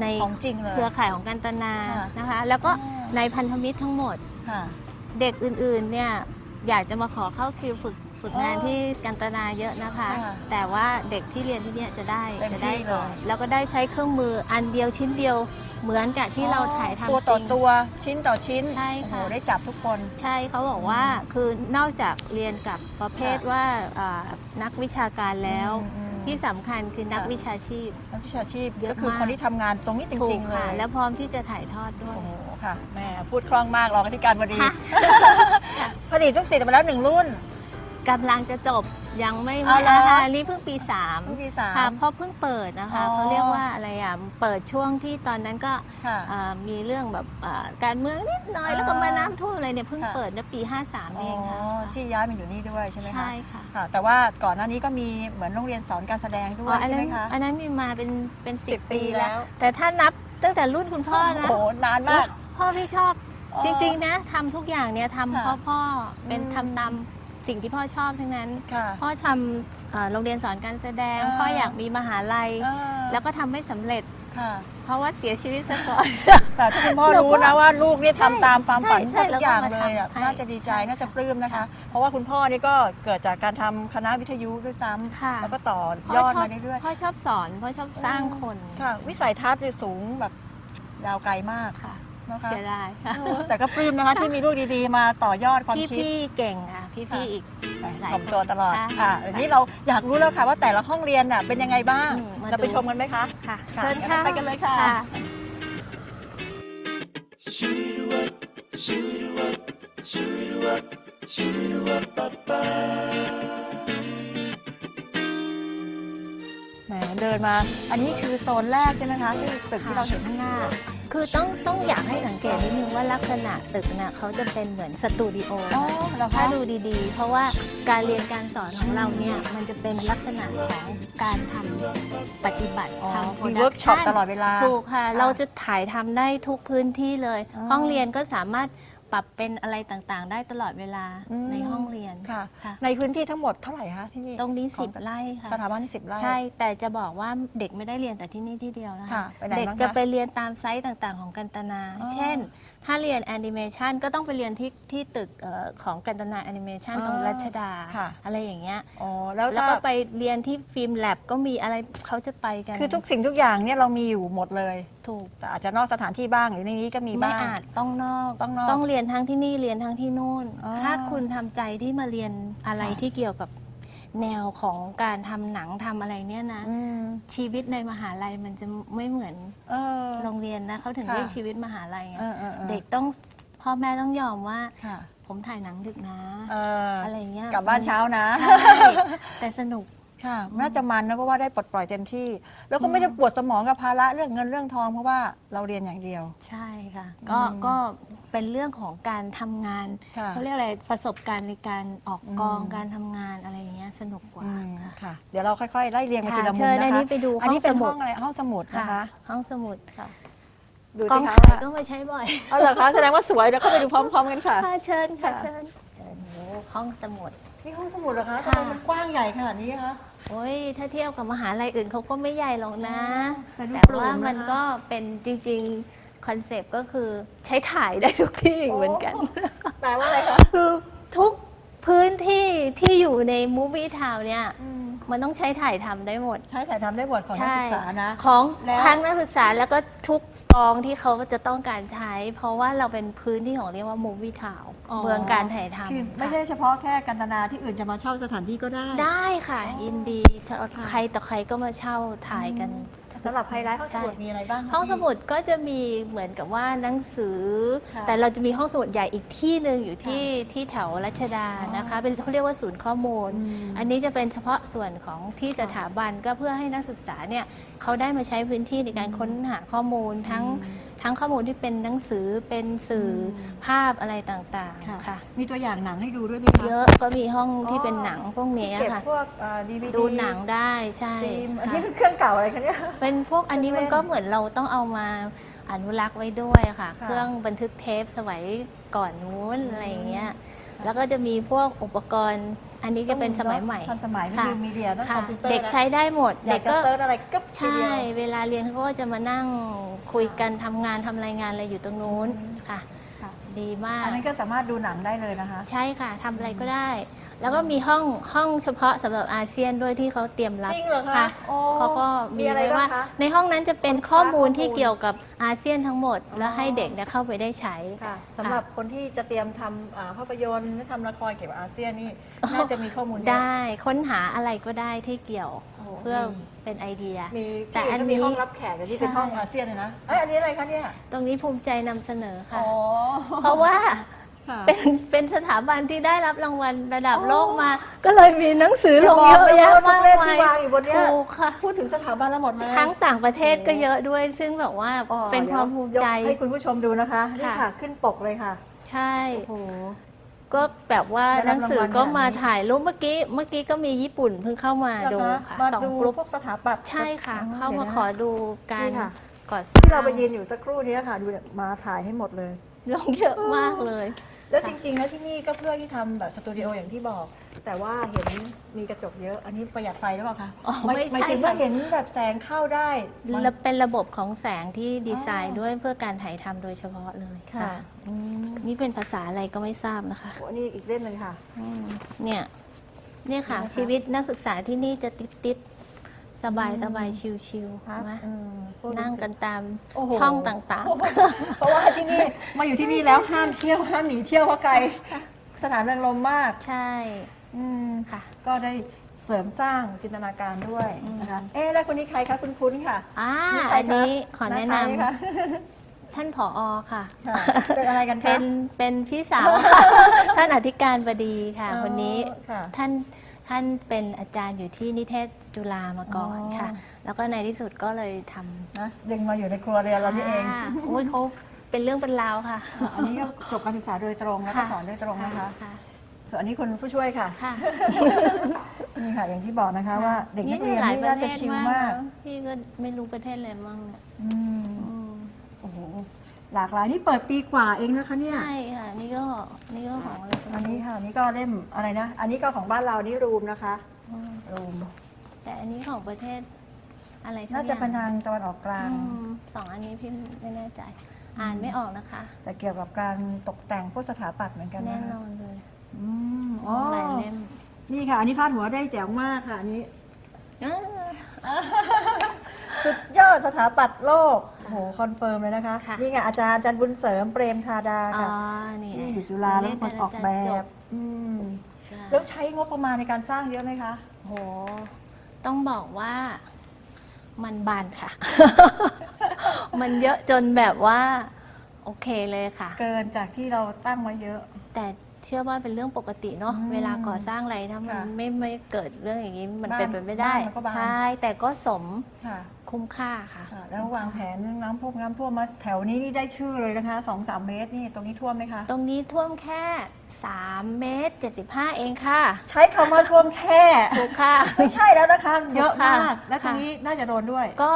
ในของจริงเลยเครือข่ายของกันตนาค่ะนะคะ แล้วก็อ๋อ ในพันธมิตรทั้งหมด ค่ะ เด็กอื่นๆเนี่ยอยากจะมาขอเข้าคิวฝึกฝึกงานอ๋อที่กันตนาเยอะนะคะ ค่ะแต่ว่าเด็กที่เรียนที่เนี่ยจะได้เต็มจะได้ที่เลย ก่อนแล้วก็ได้ใช้เครื่องมืออันเดียวชิ้นเดียวเหมือนกับที่เราถ่ายทำตัวต่อจริง ตัวชิ้นต่อชิ้นใช่โอ้โหค่ะได้จับทุกคน ใช่เขาบอกว่าคือนอกจากเรียนกับประเภทค่ะว่าอ่านักวิชาการแล้ว อืม ที่สำคัญคือนักค่ะวิชาชีพ นักวิชาชีพเยอะก็คือมาก คนที่ทำงานตรงนี้จถูริกง ๆ เลค่ะ ยแล้วพร้อมที่จะถ่ายทอดด้วยโอ้โหค่ะแม่พูดคล่องมากรองอธิการบดีค่ะ ผลิตลูกศิษย์มาแล้วหนึ่งรุ่น กำลังจะจบยังไม่เอาไม่เหรอ นะคะอันนี้เพิ่งปีสามรุ่นปีสามค่ะเพราะเพิ่งเปิดนะคะอ๋อ เขาเรียกว่าอะไรอะเปิดช่วงที่ตอนนั้นก็ค่ะอ่ามีเรื่องแบบอ่าการเมืองนิดหน่อยอ่าแล้วก็มาน้ำท่วมอะไรเนี่ยเพิ่งค่ะ เปิดเมื่อปี 53เองค่ะอ๋อที่ย้ายมาอยู่นี่ด้วยใช่ไหมคะ ใช่ค่ะค่ะ แต่ว่าก่อนหน้านี้ก็มีเหมือนโรงเรียนสอนการแสดงด้วอ๋ยออันใช่นั้ไหมนคะอันนั้นมีมาเป็นเป็นสิสิบบปีปีแล้แล้ววแต่ถ้านับตั้งแต่รุ่นคุณพ่อนะ โอ้โหนานมากพ่อพี่ชอบ อ๋อ จริงๆนะทำทุกอย่างเนี่ยทำเพค่ะราะพ่อเป็นอืม ทำตาม สิ่งที่พ่อชอบทั้งนั้น ค่ะพ่อทำเอ่อโรงเรียนสอนการแสดง อ่า พ่ออยากมีมหาลัย อ่าแล้วก็ทำไม่สำเร็จ ค่ะ เพราะว่าเสียชีวิตซะก่อน แต่ถ้าคุณพ่อเราก็รู้นะว่าลูกเนี่ยใช่ทำตามความฝันใช่ทุกอย่างแล้วก็เลมายอะทำให้น่าจะดีใจใช่น่าจะปลื้มนะคะ ค่ะเพราะว่าคุณพ่อนี่ก็เกิดจากการทำคณะวิทยุด้วยซ้ำค่ะแล้วก็ต่อพ่อยอดชอบมาเรื่อยพ่อชอบสอน พ่อชอบสร้างคนๆค่ะ วิสัยทัศน์เนี่ยสูงแบบยาวไกลมากค่ะนะคะเสียดายค่ะเออแต่ก็ปลื้มนะคะที่มีลูกดีๆมาต่อยอดความพี่คิด พี่เก่งค่ะ พี่พี่อีกหลายถ่อมตัวตลอดค่ะอะอันนี้เราอยากรู้แล้วค่ะว่าแต่ละห้องเรียนน่ะเป็นยังไงบ้าง อืมมาเราไปดูชมกันไหมคะ ค่ะค่ะเชิญงั้นค่ะไปกันเลยค่ะแหม เดินมา อันนี้คือโซนแรกใช่ไหมคะที่ตึกที่เราเห็นข้างหน้า คือต้องต้องอยากให้สังเกตนิดนึงว่าลักษณะตึกน่ะเขาจะเป็นเหมือนสตูดิโออ๋อเหรอคะ ถ้าดูดีๆ เพราะว่าการเรียนการสอนของเราเนี่ยมันจะเป็นลักษณะของการทำปฏิบัติอ๋อทำ มีเวิร์กช็อปตลอดเวลา ถูกค่ะค่ะ เราจะถ่ายทำได้ทุกพื้นที่เลย อ๋อห้องเรียนก็สามารถป รับเป็นอะไรต่างๆ ได้ตลอดเวลาอืม ในห้องเรียนค่ะ ค่ะ ในพื้นที่ทั้งหมดเท่าไหร่คะที่นี่ตรงนี้ของสิบไร่ค่ะ สถาบันที่สิบไร่ ใช่ แต่จะบอกว่าเด็กไม่ได้เรียนแต่ที่นี่ที่เดียวนะคะค่ะไปไหนเด็กบ้างคะจะไปเรียนตามไซต์ต่างๆ ของกันตนา อ๋อเช่นถ้าเรียนแอนิเมชันก็ต้องไปเรียนที่ที่ตึกเอ่อของกันตนาแอนิเมชันอ๋อตรงรัชดา ค่ะ อะไรอย่างเงี้ยอ๋อแล้วแล้วถ้าก็ไปเรียนที่ฟิล์มแลบก็มีอะไรเขาจะไปกันคือทุกสิ่งทุกอย่างเนี่ยเรามีอยู่หมดเลย ถูกแต่อาจจะนอกสถานที่บ้างหรือในนี้ก็มีไม่บ้าง อาจต้องนอกต้องนอกต้องเรียนทั้งที่นี่เรียนทั้งที่นู่น อ๋อถ้าคุณทำใจที่มาเรียนอะไรค่ะ ที่เกี่ยวกับ แนวของการทำหนังทำอะไรเนี่ยนะ อืม ชีวิตในมหาลัยมันจะไม่เหมือนเออ โรงเรียนนะเขาถึงค่ะ เรียกชีวิตมหาลัยไงเออเออออเด็กต้องพ่อแม่ต้องยอมว่า ค่ะผมถ่ายหนังดึกนะ เออออะไรเงี้ยกลับบ้านเช้านะ ใช่แต่สนุก ค่ะน่าจะมันนะเพราะว่าได้ปลดปล่อยเต็มที่ แล้วก็ไม่ได้ปวดสมองกับภาระเรื่องเงินเรื่องทองเพราะว่าเราเรียนอย่างเดียว ใช่ค่ะ ก็อืมก็เป็นเรื่องของการทำงานค่ะเขาเรียกอะไรประสบการณ์ในการออกกองอืม การทำงานอะไรเงี้ยสนุกกว่าอืมค่ะ ค่ะ เดี๋ยวเราค่อยๆไล่เรียงไปทีละมุมเชิญนะอันคะนี้ไปดูอันห้อนี้งเป็สนมุห้ดองอะไรห้องสมุดค่ะนะคะห้องสมุดดูกอสิงคะถ่ายว่าก็มาใช้บ่อย เอาเหรอคะแสดงว่าสวยเดี๋ยวเข้าไปดูพร้อม ๆ กันค่ะ ค่ะเชิญค่ะค่ะ เชิญเชิญโอ้โหห้องสมุด นี่ห้องสมุดเหรอคะทำค่ะไมมันกว้างใหญ่ขนาดนี้คะ โอ้ยถ้าเทียบกับมหาลัยอื่นเขาก็ไม่ใหญ่หรอกนะ แต่ดูแต่โปร่งว่านะคะมันก็เป็นจริงๆ คอนเซปต์ก็คือใช้ถ่ายได้ทุกที่เหมือนกัน แปลว่าอะไรคะ คือทุกพื้นที่ที่อยู่ในมูฟวี่ทาวเนี่ย อืม มันต้องใช้ถ่ายทำได้หมด ใช้ถ่ายทำได้บทของนักศึกษานะ ของแล้ว ทั้งนักศึกษาแล้วก็ทุกกองที่เขาจะต้องการใช้ เพราะว่าเราเป็นพื้นที่ของเรียกว่ามูฟวี่ทาวอ๋อเมืองการถ่ายทำคือไม่ค่ะใช่เฉพาะแค่กันตนาที่อื่นจะมาเช่าสถานที่ก็ได้ ได้ค่ะอ๋อยินดีค่ะใครต่อใครก็มาเช่าถ่ายกัน สำหรับไฮไลท์ห้องสมุดใช่มีอะไรบ้างคะห้องสพี่มุดก็จะมีเหมือนกับว่าหนังสือ ค่ะแต่เราจะมีห้องสมุดใหญ่อีกที่หนึ่งอยู่ที่ค่ะที่แถวรัชดาอ๋อนะคะ เป็นเขาเรียกว่าศูนย์ข้อมูล อืม อันนี้จะเป็นเฉพาะส่วนของที่ค่ะสถาบันก็เพื่อให้นักศึกษาเนี่ยเขาได้มาใช้พื้นที่ในการค้นหาข้อมูลทั้งอืม ทั้งข้อมูลที่เป็นหนังสือเป็นสื่ออมภาพอะไรต่างค่ะๆค่ะ มีตัวอย่างหนังให้ดูด้วยไหมคะ เยอะก็มีห้องที่อ๋อเป็นหนังพวกที่เนี้ยเก็บค่ะ พวกดีวีดีดูหนังได้ใช่ฟิล์มอันค่ะนี้คือเครื่องเก่าอะไรคะเนี่ย เป็นพวกอันนี้มันเครื่องเล่นก็เหมือนเราต้องเอามาอนุรักษ์ไว้ด้วยค่ะ ค่ะเครื่องบันทึกเทปสมัยก่อนนู้นอะไรอย่างเงี้ย แล้วก็จะมีพวกอุปกรณ์ อันนี้จะเป็นสมัยใหม่ทันสมัยไม่ค่ะมีมีเดียต้องคค่ะอมพิวเตอร์เด็กนะใช้ได้หมดอยาเด็กกจะก็เซิร์ชอะไรก็ทีใช่เดียวเวลาเรียนเขาก็จะมานั่งคุยกันทำงานทำรายงานอะไรอยู่ตรงนู้นค่ะค่ะดีมาก อันนี้นก็สามารถดูหนังได้เลยนะคะ ใช่ค่ะทำอะไรก็ได้ แล้วก็มีห้องห้องเฉพาะสำหรับอาเซียนด้วยที่เขาเตรียมรับจริงเหรอคะค่ะโอ้เขาก็มีมีอะไรไว้ว่าบ้างคะในห้องนั้นจะเป็นข้อมูลข้อมูลที่เกี่ยวกับอาเซียนทั้งหมดแล้วอ๋อให้เด็กเนี่ยเข้าไปได้ใช้ ค่ะสำหรับคนที่จะเตรียมทำอ่าภาพยนตร์หรือทำละครเกี่ยวกับอาเซียนนี่น่าจะมีข้อมูลเยอะได้ค้นหาอะไรก็ได้ที่เกี่ยวโอ้โหเพื่อมีเป็นไอเดีย มีแต่ที่อื่นอันก็นี้มีห้องรับแขกแต่นี่เป็นใช่ ห้องอาเซียนเลยนะเอ้ยอันนี้อะไรคะเนี่ยตรงนี้ภูมิใจนำเสนอค่ะ อ๋อ เพราะว่า ค่ะ เป็นเป็นสถาบันที่ได้รับรางวัลระดับโลกมา ก็เลยมีหนังสือลงเยอะแยะทุมากเล่มมาที่ยวางอยู่บนเนี้ยถูกค่ะ พูดถึงสถาบันแล้วหมดเลยทั้งต่างประเทศโอ้ก็เยอะด้วย ซึ่งแบบว่าอ๋อเป็นความภูมิใจเดี๋ยวยกให้คุณผู้ชมดูนะคะนี่ค่ะค่ะขึ้นปกเลยค่ะ ใช่โอ้โหก็แบบว่าได้หรันับงสือรางวัลก็มาขนาดนี้ถ่ายรูปเมื่อกี้เมื่อกี้ก็มีญี่ปุ่นเพิ่งเข้ามาดูนะคะค่ะมาสองดูกลุ่มพวกสถาปัตย์ใช่ค่ะอ๋อเข้ามาดี๋ยวนะขอดูการนี่ค่ะก่อสร้างที่เราไปยืนอยู่สักครู่นี้ค่ะ ดูเนี่ยมาถ่ายให้หมดเลยลงเยอะมากเลย แล้วจริงๆแล้วที่นี่ก็เพื่อที่ทำแบบสตูดิโออย่างที่บอก แต่ว่าเห็นมีกระจกเยอะ อันนี้ประหยัดไฟหรือเปล่าคะอ๋อหายไม่ใช่หมายถึงว่าค่ะ เห็นแบบแสงเข้าได้และเป็นระบบของแสงที่ดีไซอ๋น์อ ด้วยเพื่อการถ่ายทำโดยเฉพาะเลยค่ะอืมนี่เป็นภาษาอะไรก็ไม่ทราบนะคะ โอ้นี่อีกเล่มหนึงค่ะอืมเนี่ย เนี่ยค่ะนี่นะคะ ชีวิตนักศึกษาที่นี่จะติดติดๆ สบายอืมสบายชิวๆเห็นไหมอืมพูดนั่งสิกันตามโอ้โหช่องต่างเพราะว่าที่นี่มาอยู่ที่นี่แล้วห้ามเที่ยวห้ามหนีเที่ยวเพราะไกลสถานเริงรมมากๆใช่อืมค่ะ ก็ได้เสริมสร้างจินตนาการด้วยอืมนะคะเอ๊ะแล้วคนนี้ใครคะคุณคุ้นๆค่ะอ่านี่ใครอันนี้คะขอแนะหานตาคะำท่านผอค่ะค่ะ เป็นอะไรกันคะเป็นเป็นพี่สาวค่ะท่านอธิการบดีค่ะอ๋อคนนี้ค่ะท่าน ท่านเป็นอาจารย์อยู่ที่นิเทศจุฬามาก่อนอ๋อค่ะ แล้วก็ในที่สุดก็เลยทำนะดึงมาอยู่ในครัวเรือนเรานี่เองาโอ้ยเขาเป็นเรื่องเป็นราวค่ะ อันนี้ก็จบการศึกษาโดยตรงแล้วก็สอนโดยตรงนะคะค่ะส่วนอันนี้คุณผู้ช่วยค่ะค่ะ นี่ค่ะ อย่างที่บอกนะคะว่า เด็กนักเรียนหลายนี่ประน่าเทจะศชิลมากมากนะพี่ก็ไม่รู้ประเทศอะไรมั่งเนี่ยอืมอืมโอ้โห หลากหลายนี่เปิดปีกว่าเองนะคะเนี่ย ใช่ค่ะนี่ก็นี่ก็ของอะไรก็อันไม่นี้รู้ค่ะนี่ก็เล่มอะไรนะ อันนี้ก็ของบ้านเรานี่รูมนะคะ อืมรูม แต่อันนี้ของประเทศอะไรสักน่าจะเป็นอย่ทางตะวันออกกลาง อืมสองอันนี้พี่ไม่แน่ใจ อ่านไม่ออกนะคะ แต่เกี่ยวกับการตกแต่งพวกสถาปัตย์เหมือนกันแน่นะคะนอนเลยอืมอ๋อหลายเล่มนี่ค่ะ อันนี้พาดหัวได้แจ๋วมากค่ะอันนี้อ่า สุดยอดสถาปัตย์โลกโอ้โหคอนเฟิร์มเลยนะคะ ค่ะ นี่ไงอาจารย์อาจารย์บุญเสริมเปรมธาดาอ๋อค่ะนี่ที่อยู่จุฬาแล้วเป็นคนออกแบเรียบนอืมใช่แล้วใช้งบประมาณในการสร้างเยอะไหมคะโห ต้องบอกว่ามันบานค่ะ มันเยอะจนแบบว่า โอเคเลยค่ะ เกินจากที่เราตั้งไว้เยอะ แต่เชื่อว่าเป็นเรื่องปกติเนาะอืมเวลาก่อสร้างอะไรถ้ามันค่ะไม่ไม่เกิดเรื่องอย่างนี้มันบ้านเป็นไปไม่ได้ บ้านมันก็บาน ใช่ แต่ก็สมค่ะคุ้มค่าค่ะค่ะ แล้ววางแผนน้ำท่วมน้ำท่วมมาแถวนี้นี่ได้ชื่อเลยนะคะสองสามเมตรนี่ตรงนี้ท่วมไหมคะ ตรงนี้ท่วมแค่ 3 เมตร 75 เองค่ะ ใช้คำว่าท่วมแค่ถูกค่ะ ไม่ใช่แล้วนะคะ เยอะค่ะมาก และตรงค่ะนี้น่าจะโดนด้วย ก็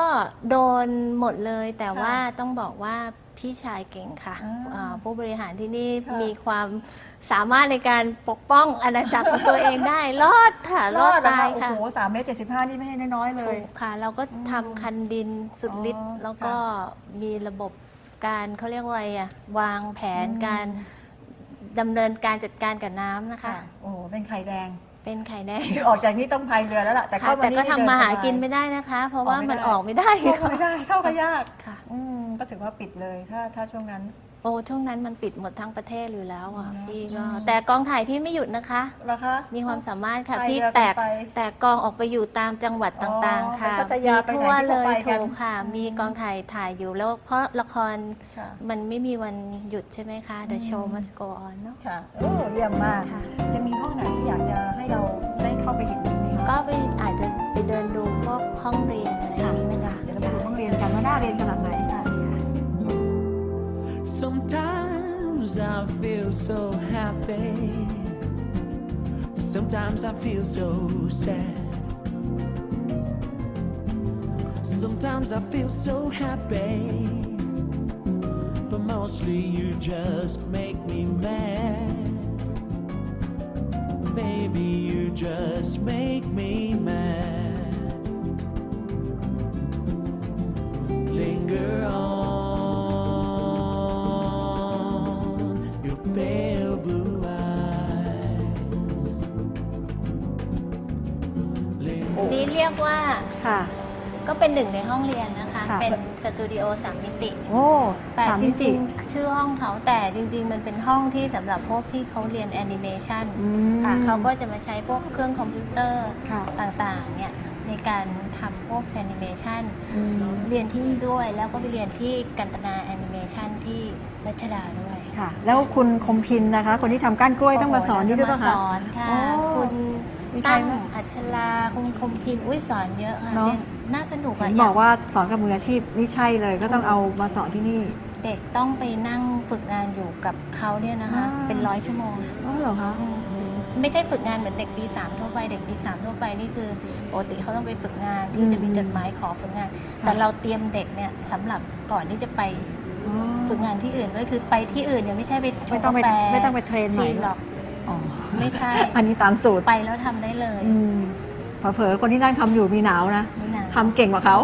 โดนหมดเลยแต่ค่ะว่าต้องบอกว่าพี่ชายเก่งค่ะอ่าอ่าผู้บริหารที่นี่ค่ะมีความสามารถในการปกป้องอาณาจักรของตัวเองได้ รอดค่ะ รอดนะตายคะโอ้ค่ะโหสามเมตรเจ็ดสิบห้านี่ไม่ให้น้อยๆเลถูยกค่ะ เราก็ทำคันดินสุดฤทธิ์อ๋อแล้วก็มีระบบการเขาเรียกว่าอะไรอะวางแผนอืมการดำเนินการจัดการกับน้ำนะคะค่ะโอ้โหเป็นไข่แดง เป็นไข่แดงคือออกจากนี้ต้องพายเรือแล้วล่ะแต่ค่ะเข้ามาแต่นี่ก็นี่ทำเดินมาหาสบยกินไม่ได้นะคะ เพราะว่าออกไม่มันได้ออกไม่ได้เข้าไม่ได้เข้าก็ยากค่ะอืมก็ถือว่าปิดเลยถ้าถ้าช่วงนั้น โอ้ช่วงนั้นมันปิดหมดทั้งประเทศอยู่แล้วอะอืมพี่ก็แต่กองถ่ายพี่ไม่หยุดนะคะ เหรอคะ มีความสามารถค่ะไปพี่เรือแตกไปแตกกองออกไปอยู่ตามจังหวัดต่างๆ ค่ะไปพัทยาไปไหนทั่วที่เลเขายไปกันถูกค่ะ อืม มีกองถ่ายถ่ายอยู่แล้วเพราะละครค่ะ มันไม่มีวันหยุดใช่ไหมคะ The อืม show must go on เนอะค่ะโอ้เยี่ยมมากค่ะ ยังมีห้องไหนที่อยากจะให้เราได้เข้าไปเห็นอีกไหมคะก็ไปอาจจะไปเดินดูพวกห้องเรียนอะไรอย่างนี้ไหมคะ เดี๋ยวเราไปดูห้องเรียนกันว่าน่าเรียนขนาดไหนค่ะ Sometimes I feel so happy. Sometimes I feel so sad. Sometimes I feel so happy. But mostly you just make me mad. baby, you just make me mad. ค่ะ ก็เป็นหนึ่งในห้องเรียนนะคะ ค่ะ เป็นสตูดิโอสามมิติ โอ้แต่สามจมิติริงๆ ชื่อห้องเขาแต่จริง ๆ มันเป็นห้องที่สำหรับพวกที่เขาเรียนแอนิเมชันอืมค่ะเขาก็จะมาใช้พวกเครื่องคอมพิวเตอร์ค่ะต่างๆเนี่ยในการทำพวกแอนิเมชันอืมเรียนที่นี่ด้วยแล้วก็ไปเรียนที่กันตนาแอนิเมชันที่รัชดาด้วยค่ะ แล้วคุณคมพินนะคะ คนที่ทำก้านกล้วยต้องมาสอนนี่ด้วยป่ะมาคะสอนค่ะ โอ้ คุณ มีใครตั้งบ้าง อัชลาคุณคมพินอุ้ยสอนเยอะค่ะเนอะ เรียนน่าสนุกเห็อะนบอกว่าสอนกับมืออาชีพนี่ใช่เลยก็ต้องเอามาสอนที่นี่ เด็กต้องไปนั่งฝึกงานอยู่กับเขาเนี่ยนะคะ อ่า เป็นร้อยชั่วโมงอ๋อเหรอคะไม่ใช่ฝึกงานเหมือนเด็กปีสามทั่วไปเด็กปีสามทั่วไปนี่คือปกติเขาต้องไปฝึกงานที่จะมีจดหมายขอฝึกงาน แต่เราเตรียมเด็กเนี่ยสำหรับก่อนที่จะไปอ๋อฝึกงานที่อื่นก็คือไปที่อื่นเนี่ยไม่ใช่ไปชไม่งต้องกาไปแฟ ไม่ต้องไปเทรนใหม่ ซีหรอก อ๋อไม่ใช่ อันนี้ตามสูตรไปแล้วทำได้เลยอืมเผลอๆคนที่นั่งทำอยู่มีหนาวนะไม่นาน ทำเก่งกว่าเขา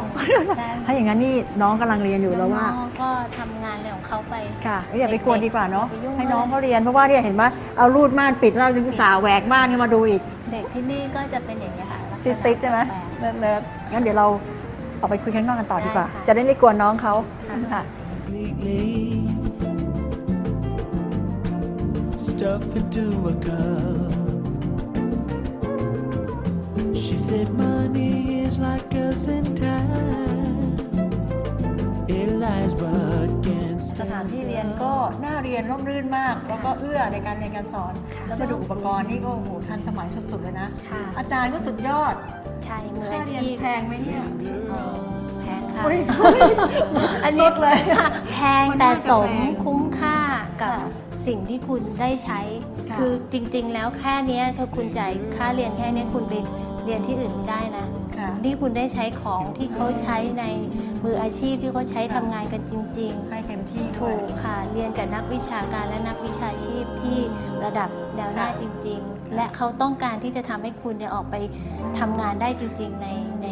ได้ถ้าอย่างนั้นนี่น้องกำลังเรียนอยู่แล้วว่า น้องๆก็ทำงานอะไรของเขาไป ค่ะอย่าไปกวนดีกว่าเนาะอย่าไปยุ่ง ให้น้องเลยเขาเรียนเพราะว่าเนี่ยเห็นไหมเอารูดม่านปิดแล้วยังอุตสาห์แหวกม่านขึ้นมาดูอีกเด็กที่นี่ก็จะเป็นอย่างนี้ยค่ะลักษติดณะติดๆใช่ไหมแปลก เนิร์ดๆงั้นเดี๋ยวเราออกไปคุยข้างนอกกันต่อดีกว่า ได้ค่ะ จะได้ไม่กวนน้องเขาค่ะค่ะ completely stuff into a cup. She said, Money is like us in time. It lies but can't สถานที่เรียนก็น่าเรียนร่มรื่นมาก แล้วก็เอื้อในการเรียนการสอน แล้วมาดูอุปกรณ์นี่ก็โอ้โหทันสมัยสุดๆเลยนะค่ะอาจารย์ก็สุดยอดใช่มือค่าอาเรียนชีพแพงไหมเนี่ยแพงค่ะ อุ๊ย อันสุนี้ดเลยค่ะแพงมันแต่น่าจะสมแพงคุ้มค่ากับ ค่ะ สิ่งที่คุณได้ใช้ ค่ะคือจริง ๆ แล้วแค่เนี้ยถ้าคุณจ่ายค่าเรียนแค่เนี้ยคุณไปเรียนที่อื่นไม่ได้นะค่ะที่คุณได้ใช้ของที่เขาใช้ในมืออาชีพที่เขาใช้ทำงานกันจริง ๆ ให้เต็มที่ด้ถูวย กค่ะ เรียนกับนักวิชาการและนักวิชาชีพที่ระดับแนวหน้าค่ะจริง ๆ และเขาต้องการที่จะทำให้คุณเนี่ยออกไปทำงานได้จริง ๆ ในใน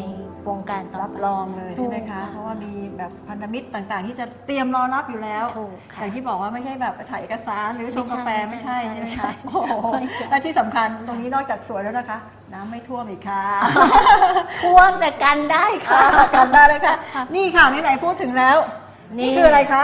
วงการต่อรับไปรองเลยใช่ไหมถูกคะค่ะเพราะว่ามีแบบพันธมิตรต่างๆ ที่จะเตรียมรอรับอยู่แล้ว ถูกอค่ะย่างที่บอกว่าไม่ใช่แบบไปถ่ายเอกสารหรือชงกาแฟไม่ไม่ใช่ใช่ไม่ใช่ไหมใช่คะโอ้โหไม่ใช่ และที่สำคัญตรงนี้นอกจากสวยแล้วนะคะ น้ำไม่ท่วมอีกค่ะท่วมแต่กันได้ค่ะ กันได้เลยค่ะนี่ค่ะไหนๆพูดถึงแล้ว นี่ นี่คืออะไรคะ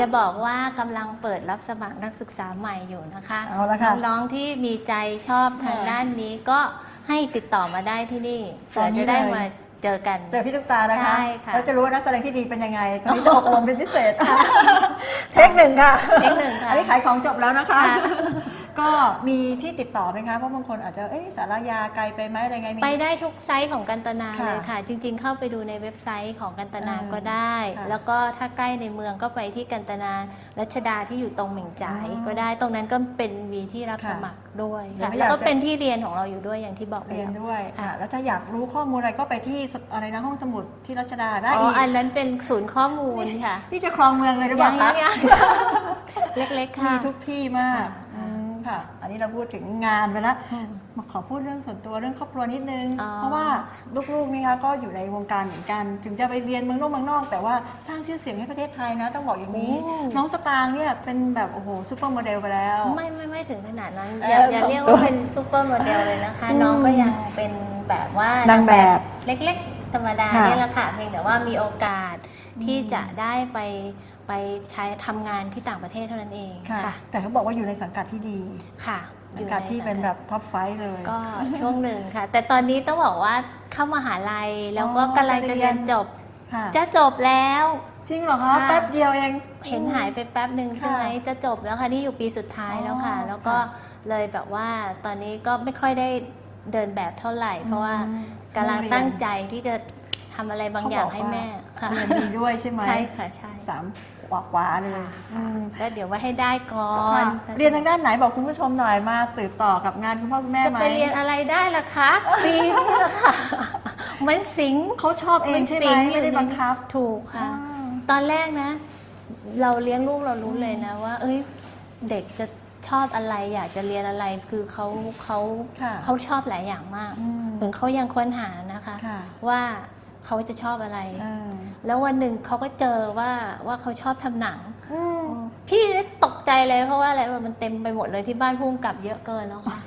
จะบอกว่ากำลังเปิดรับสมัครนักศึกษาใหม่อยู่นะคะเอาละค่ะน้องๆที่มีใจชอบทางค่ะด้านนี้ก็ให้ติดต่อมาได้ที่นี่ตเผื่ออนนี้จะได้เลยมา เจอกัน เจอพี่ตุ๊กตานะคะใช่ค่ะแล้วจะรู้ว่านักแสดงที่ดีเป็นยังไงคนนี้จะอบรมเป็นพิเศษ เทคหนึ่งค่ะเทคหนึ่งค่ะ อันนี้ขายของจบแล้วนะคะค่ะ ก็มีที่ติดต่อไหมคะ เพราะบางคนอาจจะเอ้ยสารยาไกลไปไหมอะไรไงมี ไปได้ทุกไซต์ของกันตนาค่ะเลยค่ะ จริงๆ เข้าไปดูในเว็บไซต์ของกันตนาอ่าก็ได้ ค่ะแล้วก็ถ้าใกล้ในเมืองก็ไปที่กันตนารัชดาที่อยู่ตรงเหม่งจ่ายอ๋อก็ได้ตรงนั้นก็เป็นมีที่รับค่ะสมัครด้วยเดี๋ยวค่ะไม่อแล้ยากวก็จะเป็นที่เรียนของเราอยู่ด้วยอย่างที่บอกไปเรียนแล้ว ด้วยค่ะค่ะแล้วถ้าอยากรู้ข้อมูลอะไรก็ไปที่สอะไรนะห้องสมุดที่รัชดาได้อ๋ออีกอันนั้นเป็นศูนย์ข้อมูลค่ะนี่จะครองเมืองเลยหรือเปยัล่างคะยังเล็กๆมีค่ะ ทุกที่มากค่ะ อืม ค่ะ อันนี้เราพูดถึงงานไปแล้วอืมมาขอพูดเรื่องส่วนตัวเรื่องครอบครัวนิดนึงอ๋อเพราะว่าลูกๆนี่คะก็อยู่ในวงการเหมือนกัน ถึงจะไปเรียนเมืองนอกเมืองนอก แต่ว่าสร้างชื่อเสียงให้ประเทศไทยนะ ต้องบอกอย่างนี้ น้องสตางค์เนี่ยเป็นแบบโอ้โหซูเปอร์โมเดลไปแล้ว ไม่ไม่ไม่ถึงขนาดนั้นเอออย่าอย่าสองเรียกตัวว่าเป็นซูเปอร์โมเดลเลยนะคะอืมน้องก็ยังเป็นแบบว่านางแบบเล็ก ๆ ธรรมดาค่ะเนี่ยแหละค่ะเพียงแต่ว่ามีโอกาสที่จะได้ไป ไปใช้ทำงานที่ต่างประเทศเท่านั้นเองค่ะ ค่ะ แต่เขาบอกว่าอยู่ในสังกัดที่ดี ค่ะสังกัดที่เป็นแบบท็อปไฟว์เลย ก็ช่วงหนึ่งค่ะ แต่ตอนนี้ต้องบอกว่าเข้ามหาลัยแล้วก็อ๋อกำลังจะจะเรีเรียยนนจบ ค่ะจะจบแล้ว จริงเหรอคะ ค่ะ แป๊บเดียวเอง เห็นหายไปแป๊บหนึ่งใช่ไหมค่ะจะจบแล้วค่ะนี่อยู่ปีสุดท้ายแล้วค่ะ อ๋อแล้วก็ค่ะเลยแบบว่าตอนนี้ก็ไม่ค่อยได้เดินแบบเท่าไหร่ เพราะว่าอืมกำลังเรียนตั้งใจที่จะทำอะไรบางอย่างให้แม่ค่ะ เรียนดีด้วยใช่ไหมใช่ค่ะใช่สามกว่ากว่าๆเลยค่ะอืมแล้วเดี๋ยวไว้ให้ได้ก่อนค่ะเรียนทางด้านไหนบอกคุณผู้ชมหน่อยมาสืบต่อกับงานคุณพ่อคุณแม่จะไหมไปเรียนอะไรได้ล่ะคะปีนี้ล่ะค่ะมันสิงเขาชอบเอมังใช่ไหมสิงอไม่ยู่ได้ในบังคับถูกค่ะอ่าตอนแรกนะ เราเลี้ยงลูกเรารู้เลยนะว่า เอ้ยเด็กจะชอบอะไรอยากจะเรียนอะไรคือเขาเขาค่ะเขาชอบหลายอย่างมากอืมเหมือนเขายังค้นหานะคะค่ะว่า เขาจะชอบอะไรเออแล้ววันหนึ่งเขาก็เจอว่าว่าเขาชอบทำหนังอืมพี่ตกใจเลยเพราะว่าอะไรมันเต็มไปหมดเลยที่บ้านพุ่มกับเยอะเกินแล้วค่ะ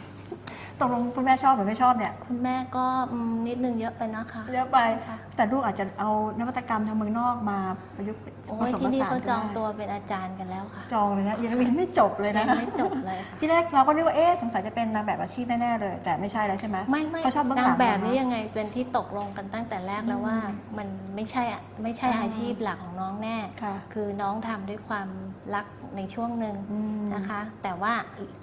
ตกลงคุณแม่ชอบหรือไม่ชอบเนี่ยคุณแม่ก็อืมนิดนึงเยอะไปนะคะ เยอะไป ค่ะ แต่ลูกอาจจะเอานวัตกรรมทางเมืองนอกมาประยุกต์โอ้ผยสมที่ผนี่สานเขาจองได้ตัวเป็นอาจารย์กันแล้วค่ะจองเลยนะยังเรียนไม่จบเลยยันะงไม่จบเลยค่ะ ที่แรกเราก็นึกว่าเอ๊ะสงสัยจะเป็นนางแบบอาชีพแน่ๆเลย แต่ไม่ใช่แล้วใช่ไหมไม่ไม่เขาชอบเบื้องหนาลังงแบบเหรอนี้ยังไงเป็นที่ตกลงกันตั้งแต่แรกแล้วว่ามันไม่ใช่อะไม่ใช่อ่า อาชีพหลักของน้องแน่ ค่ะคือน้องทำด้วยความรักในช่วงหนึ่งอืม นะคะ แต่ว่า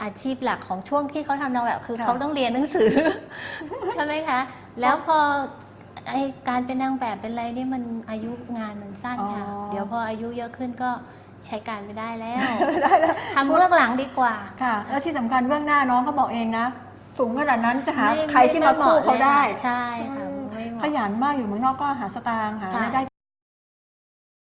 อาชีพหลักของช่วงที่เขาทำนางแบบคือค่ะ เขาต้องเรียนหนังสือ ใช่ไหมคะ แล้วพอไอการเป็นนางแบบเป็นอะไรนี่มันอายุงานมันสั้นค่ะ อ๋อ เดี๋ยวพออายุเยอะขึ้นก็ใช้การไม่ได้แล้วได้แล้วทำเบื้องหลังดีกว่า ค่ะ แล้วที่สำคัญเบื้องหน้าน้องเขาบอกเองนะ สูงขนาดนั้นจะหาไม่ใครที่มาคู่เขาได้ใช่ค่ะอืมไม่เหขมาะยันมากอยู่เมืองนอกก็หาสตางค์หาค่ะ รายได้